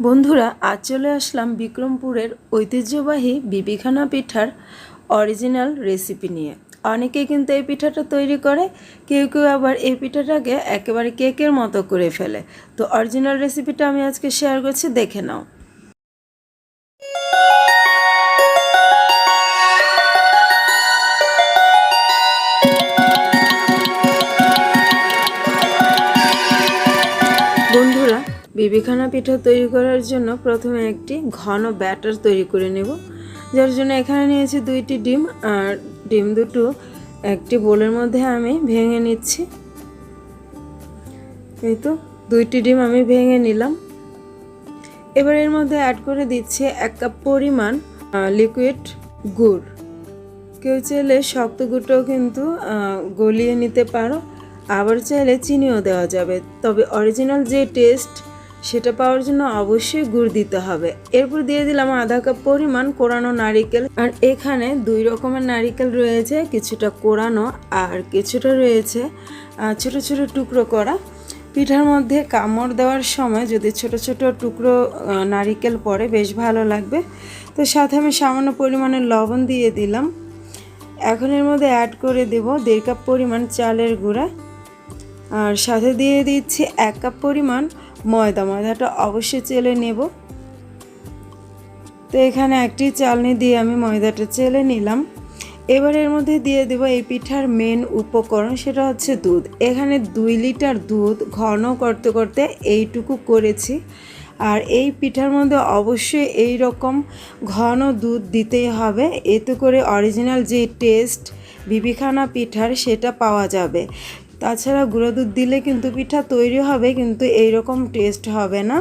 বন্ধুরা, আজ চলে আসলাম বিক্রমপুরের ঐতিহ্যবাহী বিবিখানা পিঠার অরিজিনাল রেসিপি নিয়ে। অনেকে কিন্তু এই পিঠাটা তৈরি করে, কেউ কেউ আবার এই পিঠাটাকে একেবারে কেকের মতো করে ফেলে। তো অরিজিনাল রেসিপিটা আমি আজকে শেয়ার করছি, দেখে নাও। বিবিখানা পিঠা তৈরি করার জন্য প্রথমে একটি ঘন ব্যাটার তৈরি করে নেব, যার জন্য এখানে নিয়েছি দুইটি ডিম আর ডিম দুটো একটি বোলের মধ্যে আমি ভেঙে নিচ্ছি। এই তো দুইটি ডিম আমি ভেঙে নিলাম। এবার এর মধ্যে অ্যাড করে দিচ্ছি এক কাপ পরিমাণ লিকুইড গুড়। কেউ চাইলে শক্ত গুড়টাও কিন্তু গলিয়ে নিতে পারো, আবার চাইলে চিনিও দেওয়া যাবে। তবে অরিজিনাল যে টেস্ট সেটা পাওয়ার জন্য অবশ্যই গুড় দিতে হবে। এরপর দিয়ে দিলাম আধা কাপ পরিমাণ কোরানো নারিকেল। আর এখানে দুই রকমের নারিকেল রয়েছে, কিছুটা কোরানো আর কিছুটা রয়েছে ছোট ছোট টুকরো করা। পিঠার মধ্যে কামড় দেওয়ার সময় যদি ছোট ছোট টুকরো নারিকেল পড়ে, বেশ ভালো লাগবে। তো সাথে আমি সামান্য পরিমাণে লবণ দিয়ে দিলাম। এখন এর মধ্যে অ্যাড করে দেব দেড় কাপ পরিমাণ চালের গুঁড়া। আর সাথে দিয়ে দিচ্ছি এক কাপ পরিমাণ ময়দা। ময়দাটা অবশ্যই চেলে নেব। তো এখানে একটি চালনি দিয়ে আমি ময়দাটা চেলে নিলাম। এবার এর মধ্যে দিয়ে দেব এই পিঠার মেন উপকরণ, সেটা হচ্ছে দুধ। এখানে দুই লিটার দুধ ঘন করতে করতে এইটুকু করেছি। আর এই পিঠার মধ্যে অবশ্যই এই রকম ঘন দুধ দিতেই হবে। এতে করে অরিজিনাল যে টেস্ট বিবিখানা পিঠার, সেটা পাওয়া যাবে। তাছাড়া গুঁড়ো দুধ দিলে কিন্তু পিঠা তৈরি হবে, কিন্তু এই রকম টেস্ট হবে না।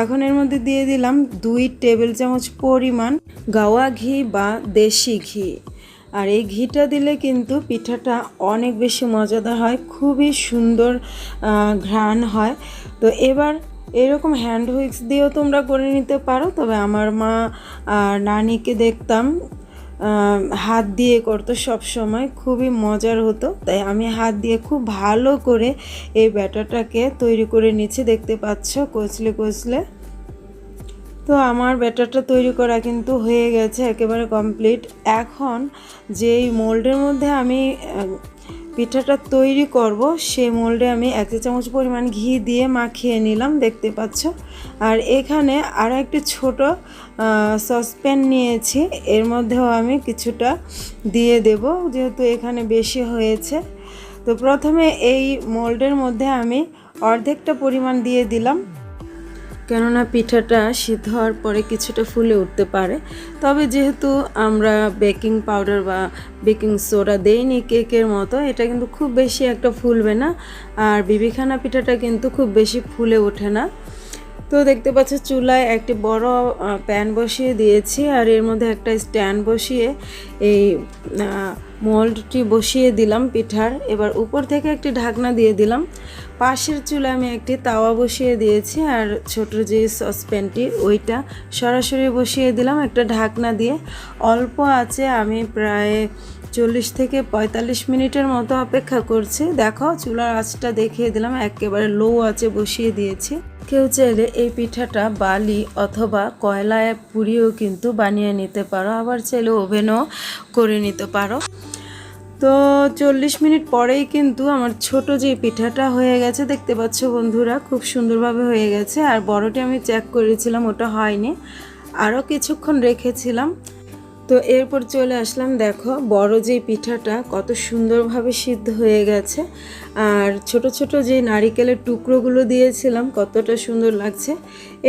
এখন এর মধ্যে দিয়ে দিলাম দুই টেবিল চামচ পরিমাণ গাওয়া ঘি বা দেশি ঘি। আর এই ঘিটা দিলে কিন্তু পিঠাটা অনেক বেশি মজাদার হয়, খুবই সুন্দর ঘ্রাণ হয়। তো এবার এরকম হ্যান্ড হুইক্স দিয়েও তোমরা করে নিতে পারো, তবে আমার মা আর নানিকে দেখতাম হাত দিয়ে করতো সব সময়, খুবই মজার হতো। তাই আমি হাত দিয়ে খুব ভালো করে এই ব্যাটাটাকে তৈরি করে নিচ্ছি, দেখতে পাচ্ছ কচলে কচলে। তো আমার ব্যাটারটা তৈরি করা কিন্তু হয়ে গেছে একেবারে কমপ্লিট। এখন যেই মোল্ডের মধ্যে আমি পিঠাটা তৈরি করব সেই মোল্ডে আমি এক চামচ পরিমাণ ঘি দিয়ে মাখিয়ে নিলাম, দেখতে পাচ্ছ। আর এখানে আরও একটি ছোট সসপ্যান নিয়েছি, এর মধ্যেও আমি কিছুটা দিয়ে দেব, যেহেতু এখানে বেশি হয়েছে। তো প্রথমে এই মোল্ডের মধ্যে আমি অর্ধেকটা পরিমাণ দিয়ে দিলাম। কেননা পিঠাটা সিদ্ধ হওয়ার পরে কিছুটা ফুলে উঠতে পারে। তবে যেহেতু আমরা বেকিং পাউডার বা বেকিং সোডা দেইনি কেকের মতো, এটা কিন্তু খুব বেশি একটা ফুলবে না। আর বিবিখানা পিঠাটা কিন্তু খুব বেশি ফুলে ওঠে না। তো দেখতে পাচ্ছ, চুলায় একটি বড় প্যান বসিয়ে দিয়েছি। আর এর মধ্যে একটা স্ট্যান্ড বসিয়ে এই মোল্ডটি বসিয়ে দিলাম পিঠার। এবার উপর থেকে একটি ঢাকনা দিয়ে দিলাম। পাশের চুলায় আমি একটি তাওয়া বসিয়ে দিয়েছি আর ছোট যে সসপ্যানটি, ওইটা সরাসরি বসিয়ে দিলাম একটা ঢাকনা দিয়ে। অল্প আছে, আমি প্রায় চল্লিশ থেকে পঁয়তাল্লিশ মিনিটের মতো অপেক্ষা করছি। দেখো, চুলার আঁচটা দেখিয়ে দিলাম, একেবারে লো আছে বসিয়ে দিয়েছি। কেউ চাইলে এই পিঠাটা বালি অথবা কয়লায় পুড়িয়েও কিন্তু বানিয়ে নিতে পারো, আবার চাইলে ওভেনও করে নিতে পারো। তো চল্লিশ মিনিট পরেই কিন্তু আমার ছোট যে পিঠাটা হয়ে গেছে, দেখতে পাচ্ছ বন্ধুরা, খুব সুন্দরভাবে হয়ে গেছে। আর বড়টি আমি চেক করেছিলাম, ওটা হয়নি। আরও কিছুক্ষণ রেখেছিলাম। তো এরপর চলে আসলাম, দেখো, বড় যে পিঠাটা কত সুন্দরভাবে সিদ্ধ হয়ে গেছে। আর ছোট ছোট যে নারিকেলের টুকরোগুলো দিয়েছিলাম, কতটা সুন্দর লাগছে।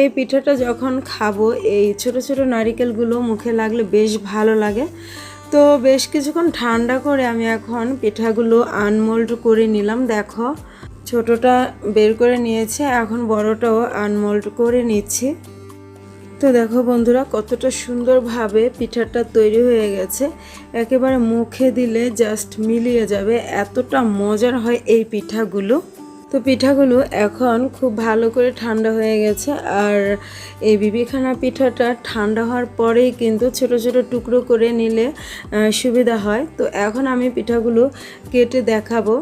এই পিঠাটা যখন খাব, এই ছোট ছোট নারিকেলগুলো মুখে লাগলে বেশ ভালো লাগে। তো বেশ কিছুক্ষণ ঠান্ডা করে আমি এখন পিঠাগুলো আনমোল্ড করে নিলাম, দেখো। ছোটটা বের করে নিয়েছে, এখন বড়টাও আনমোল্ড করে নিচ্ছি। তো দেখো বন্ধুরা, কতটা সুন্দরভাবে পিঠাটা তৈরি হয়ে গেছে। একেবারে মুখে দিলে জাস্ট মিলিয়ে যাবে। এতটা মজার হয় এই পিঠাগুলো। তো পিঠাগুলো এখন খুব ভালো করে ঠান্ডা হয়ে গেছে আর এই বিবিখানা পিঠাটা ঠান্ডা হওয়ার পরেই কিন্তু ছোট ছোট টুকরো করে নিলে সুবিধা হয়। তো এখন আমি পিঠাগুলো কেটে দেখাবো।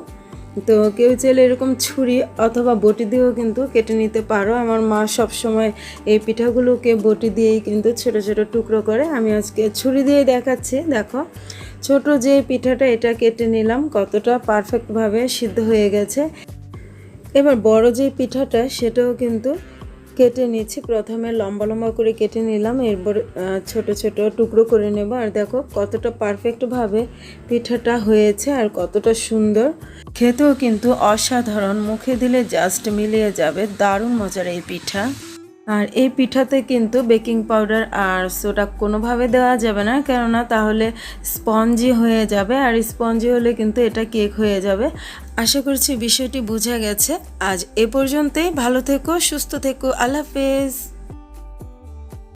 তো কেউ চাইলে এরকম ছুরি অথবা বটি দিয়েও কিন্তু কেটে নিতে পারো। আমার মা সব সময় এই পিঠাগুলোকে বটি দিয়েই কিন্তু ছোট ছোট টুকরো করে। আমি আজকে ছুরি দিয়ে দেখাচ্ছি, দেখো। ছোট যে পিঠাটা এটা কেটে নিলাম, কতটা পারফেক্টভাবে সিদ্ধ হয়ে গেছে। এবার বড় যে পিঠাটা, সেটাও কিন্তু কেটে নিচ্ছি। প্রথমে লম্বা লম্বা করে কেটে নিলাম, এরপর ছোট ছোট টুকরো করে নেব। আর দেখো কতটা পারফেক্টভাবে পিঠাটা হয়েছে আর কতটা সুন্দর। খেতেও কিন্তু অসাধারণ, মুখে দিলে জাস্ট মিলিয়ে যাবে। দারুণ মজার এই পিঠা। আর এই পিঠাতে কিন্তু বেকিং পাউডার আর সোডা কোনোভাবে দেওয়া যাবে না, কেননা তাহলে স্পঞ্জি হয়ে যাবে আর স্পঞ্জি হলে কিন্তু এটা কেক হয়ে যাবে। আশা করছি বিষয়টি বোঝা গেছে। আজ এ পর্যন্তই। ভালো থেকো, সুস্থ থেকো। আল্লাহ হাফেজ।